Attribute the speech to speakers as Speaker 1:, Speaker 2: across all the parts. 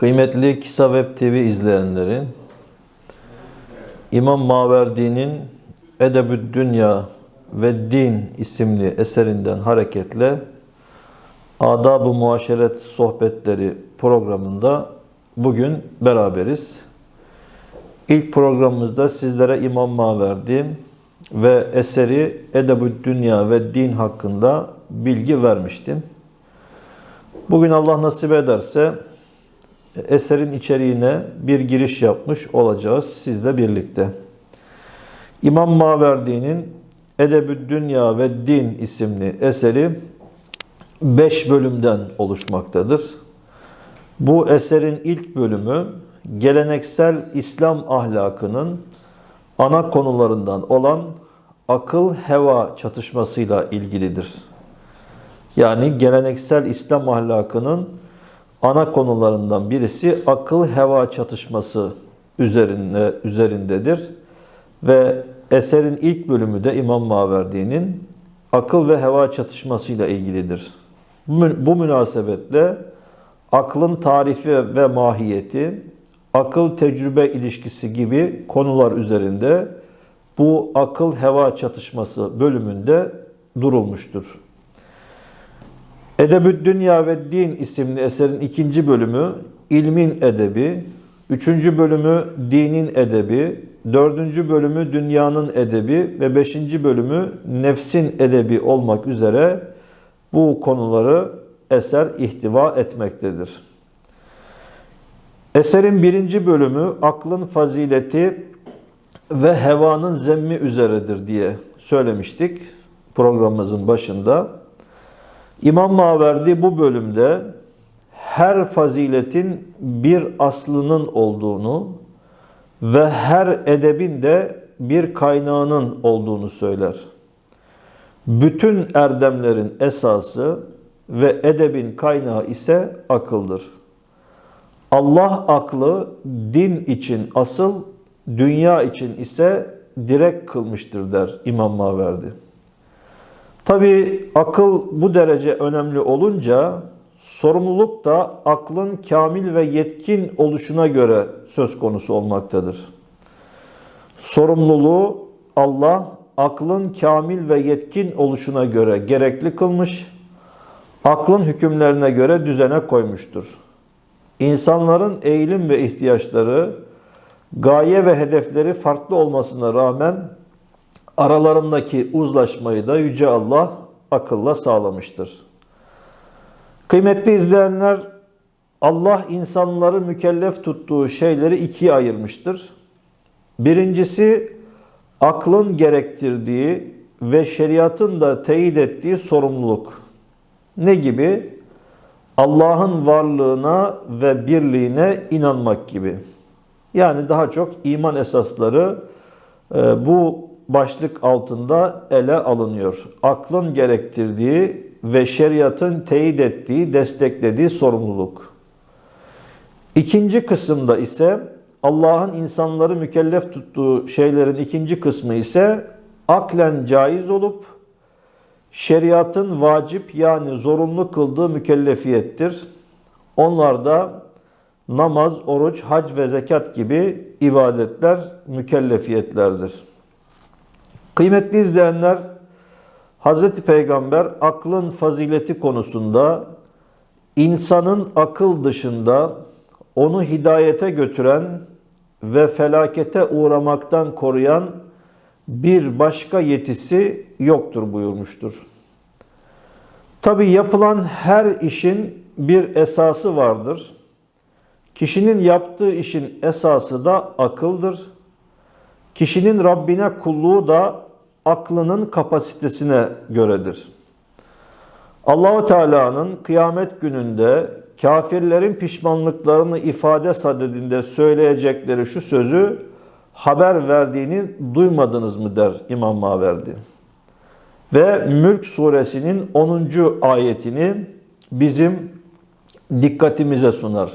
Speaker 1: Kıymetli Kisa Web TV izleyenleri, İmam Maverdi'nin Edebü Dünya ve Din isimli eserinden hareketle Adab-ı Muaşeret Sohbetleri programında bugün beraberiz. İlk programımızda sizlere İmam Maverdi ve eseri Edebü Dünya ve Din hakkında bilgi vermiştim. Bugün Allah nasip ederse eserin içeriğine bir giriş yapmış olacağız sizle birlikte. İmam Maverdi'nin Edebü Dünya ve Din isimli eseri 5 bölümden oluşmaktadır. Bu eserin ilk bölümü geleneksel İslam ahlakının ana konularından olan akıl heva çatışmasıyla ilgilidir. Yani geleneksel İslam ahlakının ana konularından birisi akıl heva çatışması üzerinde üzerindedir ve eserin ilk bölümü de İmam Maverdi'nin akıl ve heva çatışmasıyla ilgilidir. Bu münasebetle aklın tarifi ve mahiyeti, akıl tecrübe ilişkisi gibi konular üzerinde bu akıl heva çatışması bölümünde durulmuştur. Edebü Dünya ve Din isimli eserin ikinci bölümü ilmin edebi, üçüncü bölümü dinin edebi, dördüncü bölümü dünyanın edebi ve beşinci bölümü nefsin edebi olmak üzere bu konuları eser ihtiva etmektedir. Eserin birinci bölümü aklın fazileti ve hevanın zemmi üzeredir diye söylemiştik programımızın başında. İmam Maverdi bu bölümde her faziletin bir aslının olduğunu ve her edebin de bir kaynağının olduğunu söyler. Bütün erdemlerin esası ve edebin kaynağı ise akıldır. Allah aklı din için asıl, dünya için ise direkt kılmıştır der İmam Maverdi. Tabi akıl bu derece önemli olunca sorumluluk da aklın kamil ve yetkin oluşuna göre söz konusu olmaktadır. Sorumluluğu Allah aklın kamil ve yetkin oluşuna göre gerekli kılmış, aklın hükümlerine göre düzene koymuştur. İnsanların eğilim ve ihtiyaçları, gaye ve hedefleri farklı olmasına rağmen aralarındaki uzlaşmayı da Yüce Allah akılla sağlamıştır. Kıymetli izleyenler, Allah insanları mükellef tuttuğu şeyleri ikiye ayırmıştır. Birincisi aklın gerektirdiği ve şeriatın da teyit ettiği sorumluluk. Ne gibi? Allah'ın varlığına ve birliğine inanmak gibi. Yani daha çok iman esasları e, bu başlık altında ele alınıyor. Aklın gerektirdiği ve şeriatın teyit ettiği, desteklediği sorumluluk. İkinci kısımda ise Allah'ın insanları mükellef tuttuğu şeylerin ikinci kısmı ise aklen caiz olup şeriatın vacip yani zorunlu kıldığı mükellefiyettir. Onlar da namaz, oruç, hac ve zekat gibi ibadetler mükellefiyetlerdir. Kıymetli izleyenler, Hz. Peygamber aklın fazileti konusunda insanın akıl dışında onu hidayete götüren ve felakete uğramaktan koruyan bir başka yetisi yoktur buyurmuştur. Tabi yapılan her işin bir esası vardır. Kişinin yaptığı işin esası da akıldır. Kişinin Rabbine kulluğu da aklının kapasitesine göredir. Allahu Teala'nın kıyamet gününde kafirlerin pişmanlıklarını ifade sadedinde söyleyecekleri şu sözü haber verdiğini duymadınız mı der İmam Maverdi. Ve Mülk suresinin 10. ayetini bizim dikkatimize sunar.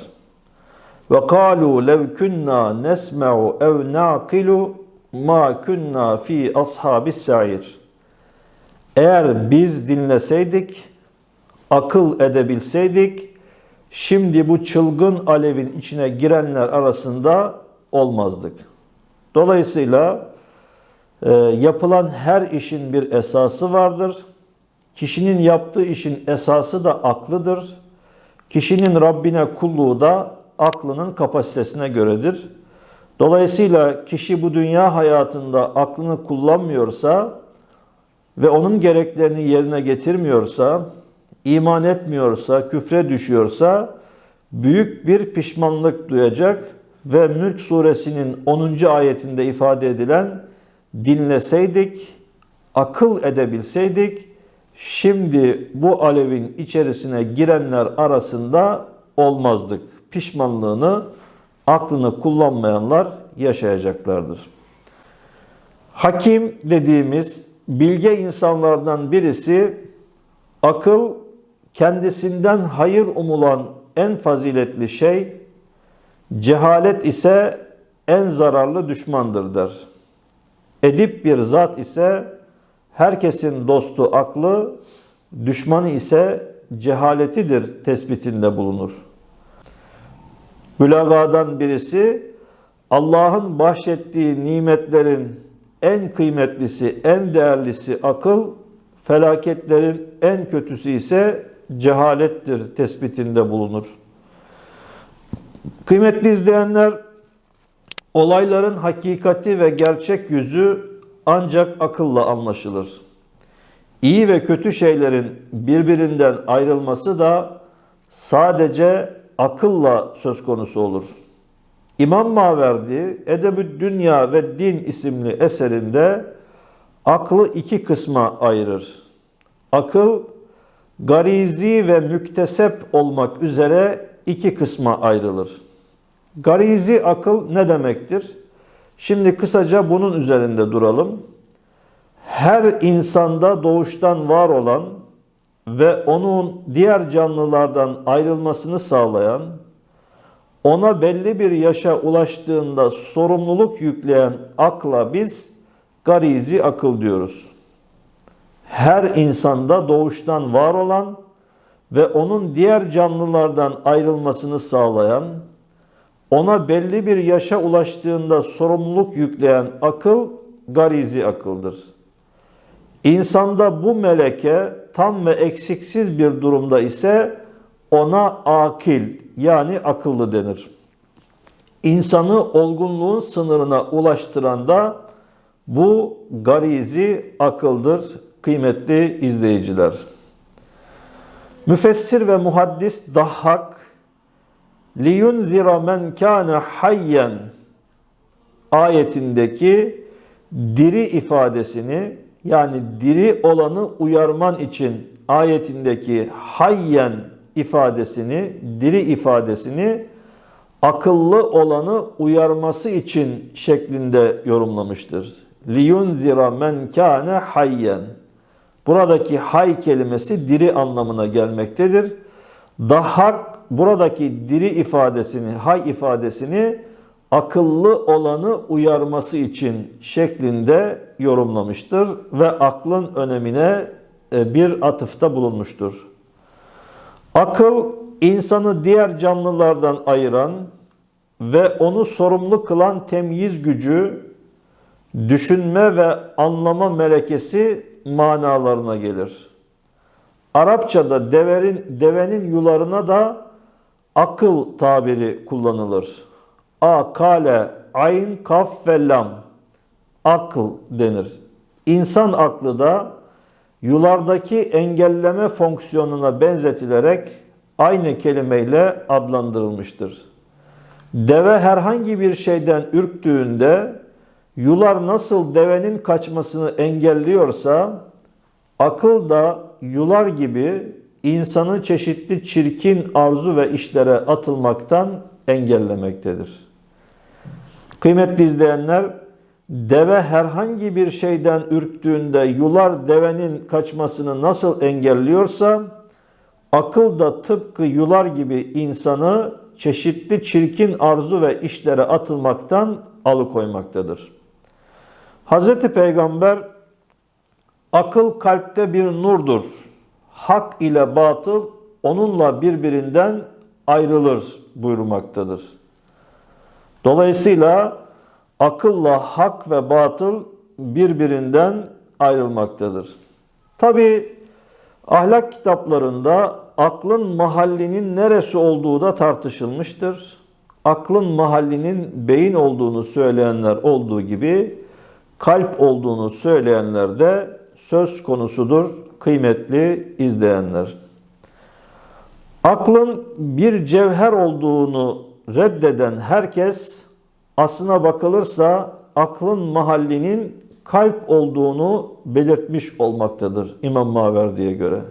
Speaker 1: Ve kalu lev kunna nesma'u ev naqilu ma kunna fi ashabis sa'ir. Eğer biz dinleseydik, akıl edebilseydik, şimdi bu çılgın alevin içine girenler arasında olmazdık. Dolayısıyla e, yapılan her işin bir esası vardır. Kişinin yaptığı işin esası da aklıdır. Kişinin Rabbine kulluğu da aklının kapasitesine göredir. Dolayısıyla kişi bu dünya hayatında aklını kullanmıyorsa ve onun gereklerini yerine getirmiyorsa, iman etmiyorsa, küfre düşüyorsa büyük bir pişmanlık duyacak ve Mülk suresinin 10. ayetinde ifade edilen dinleseydik, akıl edebilseydik şimdi bu alevin içerisine girenler arasında olmazdık. Pişmanlığını, aklını kullanmayanlar yaşayacaklardır. Hakim dediğimiz bilge insanlardan birisi akıl kendisinden hayır umulan en faziletli şey, cehalet ise en zararlı düşmandır der. Edip bir zat ise herkesin dostu aklı, düşmanı ise cehaletidir tespitinde bulunur. Bülagadan birisi Allah'ın bahşettiği nimetlerin en kıymetlisi, en değerlisi akıl, felaketlerin en kötüsü ise cehalettir tespitinde bulunur. Kıymetli izleyenler, olayların hakikati ve gerçek yüzü ancak akılla anlaşılır. İyi ve kötü şeylerin birbirinden ayrılması da sadece akılla söz konusu olur. İmam Maverdi Edebü Dünya ve Din isimli eserinde aklı iki kısma ayırır. Akıl garizi ve müktesep olmak üzere iki kısma ayrılır. Garizi akıl ne demektir? Şimdi kısaca bunun üzerinde duralım. Her insanda doğuştan var olan ve onun diğer canlılardan ayrılmasını sağlayan, ona belli bir yaşa ulaştığında sorumluluk yükleyen akla biz garizi akıl diyoruz. Her insanda doğuştan var olan ve onun diğer canlılardan ayrılmasını sağlayan, ona belli bir yaşa ulaştığında sorumluluk yükleyen akıl garizi akıldır. İnsanda bu meleke tam ve eksiksiz bir durumda ise ona akil yani akıllı denir. İnsanı olgunluğun sınırına ulaştıran da bu garizi akıldır kıymetli izleyiciler. Müfessir ve muhaddis Dahhak liyunzira men kana hayyen ayetindeki diri ifadesini yani diri olanı uyarman için ayetindeki hayyen ifadesini, diri ifadesini akıllı olanı uyarması için şeklinde yorumlamıştır. Liyunzira men kâne hayyen. Buradaki hay kelimesi diri anlamına gelmektedir. Dahak buradaki diri ifadesini, hay ifadesini akıllı olanı uyarması için şeklinde yorumlamıştır ve aklın önemine e, bir atıfta bulunmuştur. Akıl insanı diğer canlılardan ayıran ve onu sorumlu kılan temyiz gücü, düşünme ve anlama melekesi manalarına gelir. Arapçada deverin, devenin yularına da akıl tabiri kullanılır. A, kale, ayn, kaf ve lam. Akıl denir. İnsan aklı da yulardaki engelleme fonksiyonuna benzetilerek aynı kelimeyle adlandırılmıştır. Deve herhangi bir şeyden ürktüğünde yular nasıl devenin kaçmasını engelliyorsa akıl da yular gibi insanı çeşitli çirkin arzu ve işlere atılmaktan engellemektedir. Kıymetli izleyenler, deve herhangi bir şeyden ürktüğünde yular devenin kaçmasını nasıl engelliyorsa, akıl da tıpkı yular gibi insanı çeşitli çirkin arzu ve işlere atılmaktan alıkoymaktadır. Hz. Peygamber, akıl kalpte bir nurdur. Hak ile batıl onunla birbirinden ayrılır buyurmaktadır. Dolayısıyla akılla hak ve batıl birbirinden ayrılmaktadır. Tabi ahlak kitaplarında aklın mahallinin neresi olduğu da tartışılmıştır. Aklın mahallinin beyin olduğunu söyleyenler olduğu gibi kalp olduğunu söyleyenler de söz konusudur kıymetli izleyenler. Aklın bir cevher olduğunu reddeden herkes aslına bakılırsa aklın mahallinin kalp olduğunu belirtmiş olmaktadır İmam Maverdi'ye göre.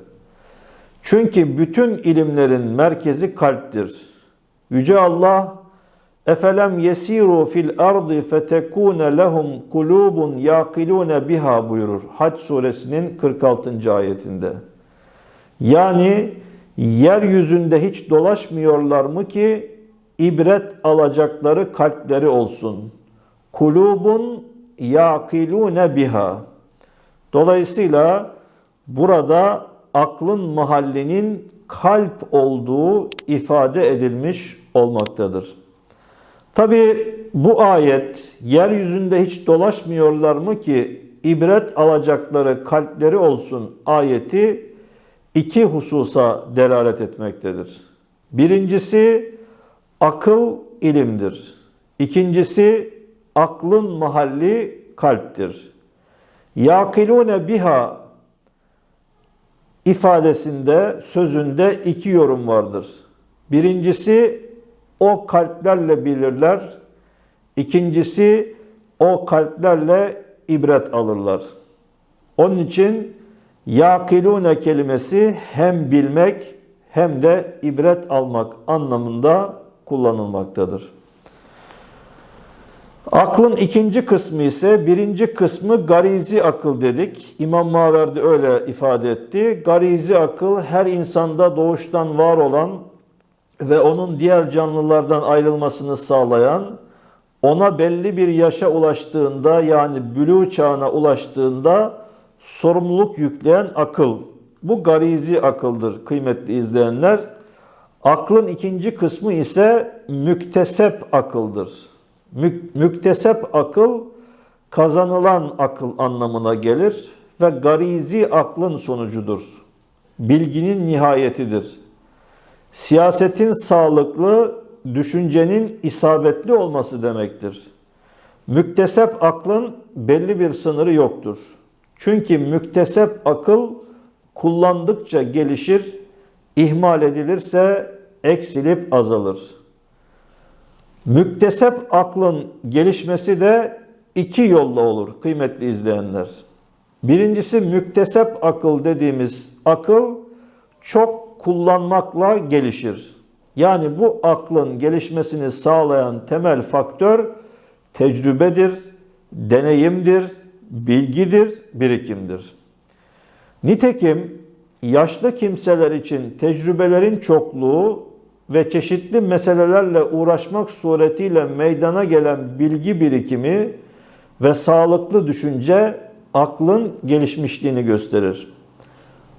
Speaker 1: Çünkü bütün ilimlerin merkezi kalptir. Yüce Allah Efelem yesiru fil ardı fetekune lehum kulubun yaqilune biha buyurur. Hac suresinin 46. ayetinde. Yani yeryüzünde hiç dolaşmıyorlar mı ki ibret alacakları kalpleri olsun. Kulubun yaqilune biha. Dolayısıyla burada aklın mahallinin kalp olduğu ifade edilmiş olmaktadır. Tabi bu ayet yeryüzünde hiç dolaşmıyorlar mı ki ibret alacakları kalpleri olsun ayeti iki hususa delalet etmektedir. Birincisi akıl ilimdir. İkincisi aklın mahalli kalptir. Yakilune biha ifadesinde, sözünde iki yorum vardır. Birincisi o kalplerle bilirler. İkincisi o kalplerle ibret alırlar. Onun için yakilune kelimesi hem bilmek hem de ibret almak anlamında kullanılmaktadır. Aklın ikinci kısmı ise birinci kısmı garizi akıl dedik. İmam Maverdi öyle ifade etti. Garizi akıl her insanda doğuştan var olan ve onun diğer canlılardan ayrılmasını sağlayan, ona belli bir yaşa ulaştığında yani bülü çağına ulaştığında sorumluluk yükleyen akıl. Bu garizi akıldır kıymetli izleyenler. Aklın ikinci kısmı ise müktesep akıldır. Mük, müktesep akıl kazanılan akıl anlamına gelir ve garizi aklın sonucudur. Bilginin nihayetidir. Siyasetin sağlıklı, düşüncenin isabetli olması demektir. Müktesep aklın belli bir sınırı yoktur. Çünkü müktesep akıl kullandıkça gelişir, ihmal edilirse eksilip azalır. Müktesep aklın gelişmesi de iki yolla olur kıymetli izleyenler. Birincisi müktesep akıl dediğimiz akıl çok kullanmakla gelişir. Yani bu aklın gelişmesini sağlayan temel faktör tecrübedir, deneyimdir, bilgidir, birikimdir. Nitekim yaşlı kimseler için tecrübelerin çokluğu ve çeşitli meselelerle uğraşmak suretiyle meydana gelen bilgi birikimi ve sağlıklı düşünce aklın gelişmişliğini gösterir.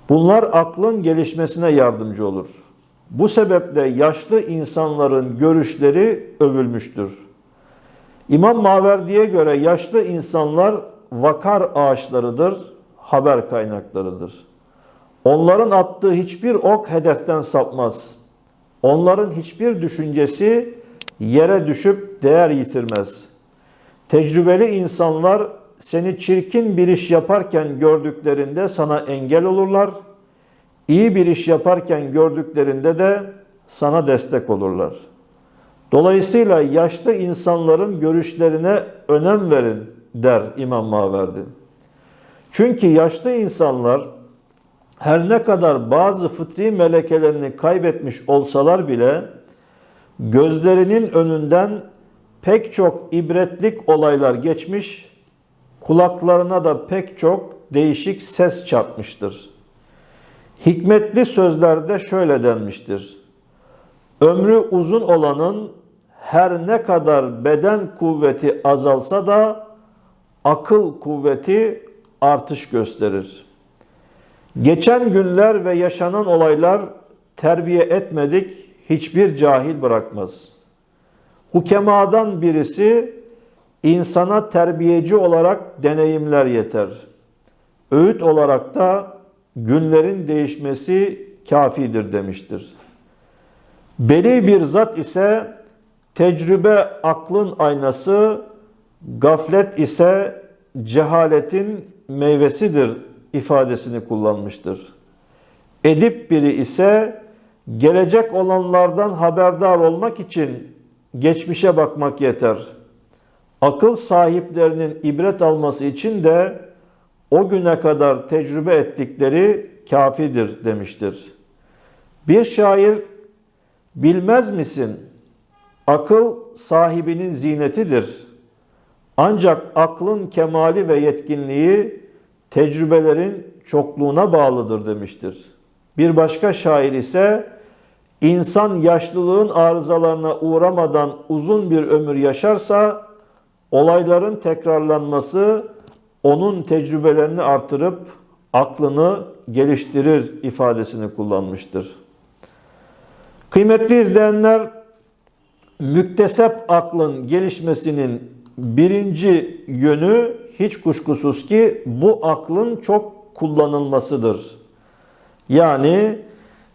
Speaker 1: Bunlar aklın gelişmesine yardımcı olur. Bu sebeple yaşlı insanların görüşleri övülmüştür. İmam Maverdi'ye göre yaşlı insanlar vakar ağaçlarıdır, haber kaynaklarıdır. Onların attığı hiçbir ok hedeften sapmaz. Onların hiçbir düşüncesi yere düşüp değer yitirmez. Tecrübeli insanlar seni çirkin bir iş yaparken gördüklerinde sana engel olurlar. İyi bir iş yaparken gördüklerinde de sana destek olurlar. Dolayısıyla yaşlı insanların görüşlerine önem verin der İmam Maverdi. Çünkü yaşlı insanlar her ne kadar bazı fıtri melekelerini kaybetmiş olsalar bile gözlerinin önünden pek çok ibretlik olaylar geçmiş, kulaklarına da pek çok değişik ses çarpmıştır. Hikmetli sözlerde şöyle denmiştir. Ömrü uzun olanın her ne kadar beden kuvveti azalsa da akıl kuvveti artış gösterir. Geçen günler ve yaşanan olaylar terbiye etmedik, hiçbir cahil bırakmaz. Hukemadan birisi insana terbiyeci olarak deneyimler yeter. Öğüt olarak da günlerin değişmesi kafidir demiştir. Beli bir zat ise tecrübe aklın aynası, gaflet ise cehaletin meyvesidir ifadesini kullanmıştır. Edip biri ise gelecek olanlardan haberdar olmak için geçmişe bakmak yeter. Akıl sahiplerinin ibret alması için de o güne kadar tecrübe ettikleri kafidir demiştir. Bir şair bilmez misin? Akıl sahibinin zinetidir. Ancak aklın kemali ve yetkinliği tecrübelerin çokluğuna bağlıdır demiştir. Bir başka şair ise insan yaşlılığın arızalarına uğramadan uzun bir ömür yaşarsa olayların tekrarlanması onun tecrübelerini artırıp aklını geliştirir ifadesini kullanmıştır. Kıymetli izleyenler, müktesep aklın gelişmesinin birinci yönü hiç kuşkusuz ki bu aklın çok kullanılmasıdır. Yani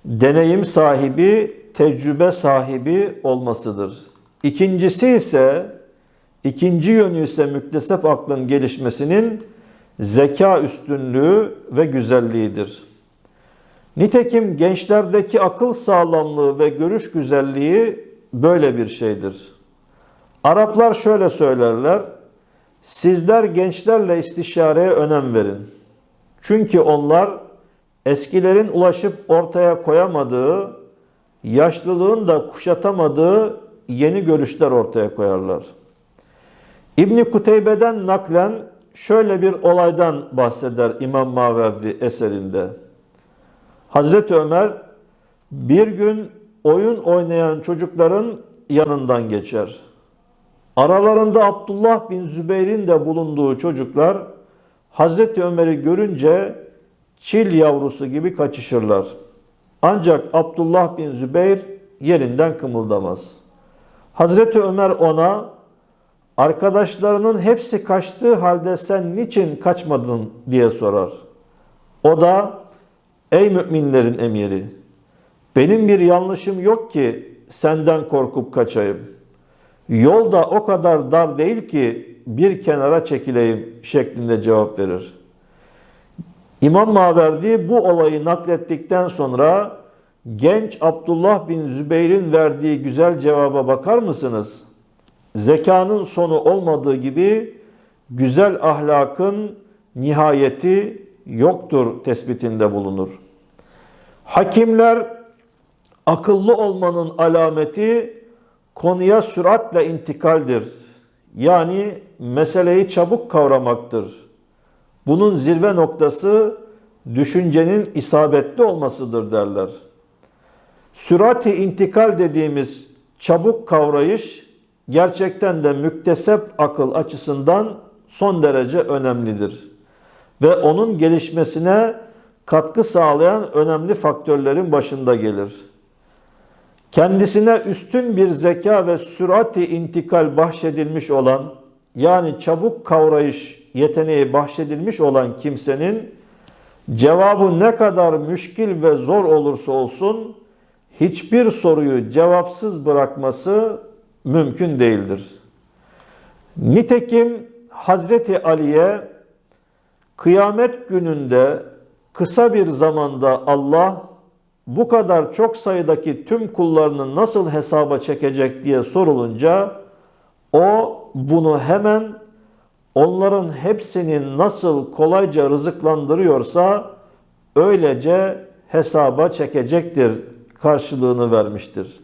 Speaker 1: deneyim sahibi, tecrübe sahibi olmasıdır. İkincisi ise ikinci yönü ise müktesep aklın gelişmesinin zeka üstünlüğü ve güzelliğidir. Nitekim gençlerdeki akıl sağlamlığı ve görüş güzelliği böyle bir şeydir. Araplar şöyle söylerler. Sizler gençlerle istişareye önem verin. Çünkü onlar eskilerin ulaşıp ortaya koyamadığı, yaşlılığın da kuşatamadığı yeni görüşler ortaya koyarlar. İbni Kuteybe'den naklen şöyle bir olaydan bahseder İmam Maverdi eserinde. Hazreti Ömer bir gün oyun oynayan çocukların yanından geçer. Aralarında Abdullah bin Zübeyir'in de bulunduğu çocuklar Hazreti Ömer'i görünce çil yavrusu gibi kaçışırlar. Ancak Abdullah bin Zübeyir yerinden kımıldamaz. Hazreti Ömer ona arkadaşlarının hepsi kaçtığı halde sen niçin kaçmadın diye sorar. O da ey müminlerin emiri benim bir yanlışım yok ki senden korkup kaçayım.'' Yol da o kadar dar değil ki bir kenara çekileyim şeklinde cevap verir. İmam Maverdi bu olayı naklettikten sonra genç Abdullah bin Zübeyir'in verdiği güzel cevaba bakar mısınız? Zekanın sonu olmadığı gibi güzel ahlakın nihayeti yoktur tespitinde bulunur. Hakimler akıllı olmanın alameti konuya süratle intikaldir. Yani meseleyi çabuk kavramaktır. Bunun zirve noktası düşüncenin isabetli olmasıdır derler. Sürati intikal dediğimiz çabuk kavrayış gerçekten de müktesep akıl açısından son derece önemlidir. Ve onun gelişmesine katkı sağlayan önemli faktörlerin başında gelir kendisine üstün bir zeka ve sürati intikal bahşedilmiş olan yani çabuk kavrayış yeteneği bahşedilmiş olan kimsenin cevabı ne kadar müşkil ve zor olursa olsun hiçbir soruyu cevapsız bırakması mümkün değildir. Nitekim Hazreti Ali'ye kıyamet gününde kısa bir zamanda Allah bu kadar çok sayıdaki tüm kullarını nasıl hesaba çekecek diye sorulunca o bunu hemen onların hepsini nasıl kolayca rızıklandırıyorsa öylece hesaba çekecektir karşılığını vermiştir.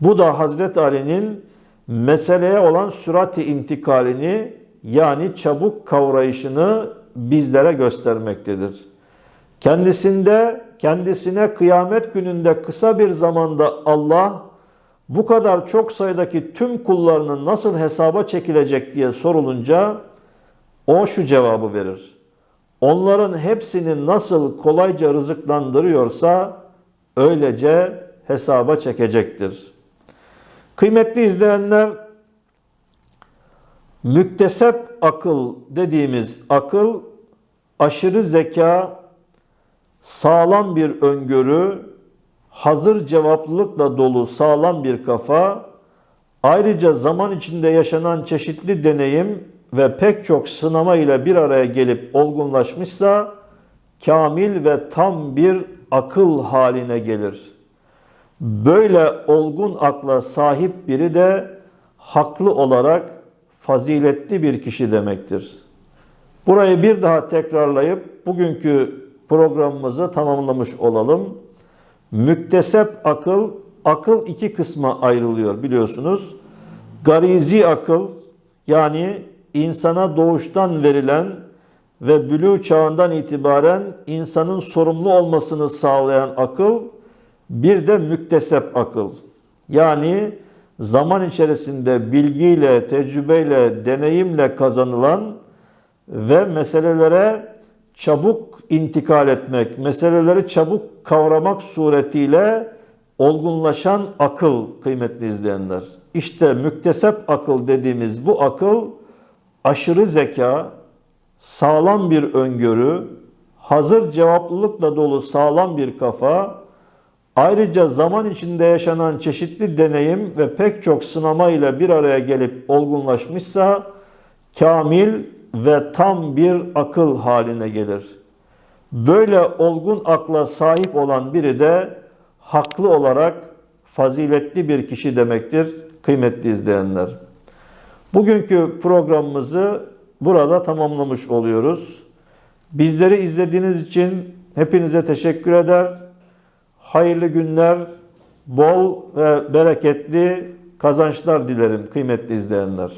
Speaker 1: Bu da Hazreti Ali'nin meseleye olan sürati intikalini yani çabuk kavrayışını bizlere göstermektedir. Kendisinde kendisine kıyamet gününde kısa bir zamanda Allah bu kadar çok sayıdaki tüm kullarının nasıl hesaba çekilecek diye sorulunca o şu cevabı verir. Onların hepsini nasıl kolayca rızıklandırıyorsa öylece hesaba çekecektir. Kıymetli izleyenler, müktesep akıl dediğimiz akıl, aşırı zeka, sağlam bir öngörü, hazır cevaplılıkla dolu sağlam bir kafa, ayrıca zaman içinde yaşanan çeşitli deneyim ve pek çok sınama ile bir araya gelip olgunlaşmışsa, kamil ve tam bir akıl haline gelir. Böyle olgun akla sahip biri de haklı olarak faziletli bir kişi demektir. Burayı bir daha tekrarlayıp bugünkü programımızı tamamlamış olalım. Müktesep akıl, akıl iki kısma ayrılıyor biliyorsunuz. Garizi akıl yani insana doğuştan verilen ve bülü çağından itibaren insanın sorumlu olmasını sağlayan akıl, bir de müktesep akıl. Yani zaman içerisinde bilgiyle, tecrübeyle, deneyimle kazanılan ve meselelere çabuk intikal etmek, meseleleri çabuk kavramak suretiyle olgunlaşan akıl kıymetli izleyenler. İşte müktesep akıl dediğimiz bu akıl aşırı zeka, sağlam bir öngörü, hazır cevaplılıkla dolu sağlam bir kafa, ayrıca zaman içinde yaşanan çeşitli deneyim ve pek çok sınama ile bir araya gelip olgunlaşmışsa kamil ve tam bir akıl haline gelir. Böyle olgun akla sahip olan biri de haklı olarak faziletli bir kişi demektir kıymetli izleyenler. Bugünkü programımızı burada tamamlamış oluyoruz. Bizleri izlediğiniz için hepinize teşekkür eder. Hayırlı günler, bol ve bereketli kazançlar dilerim kıymetli izleyenler.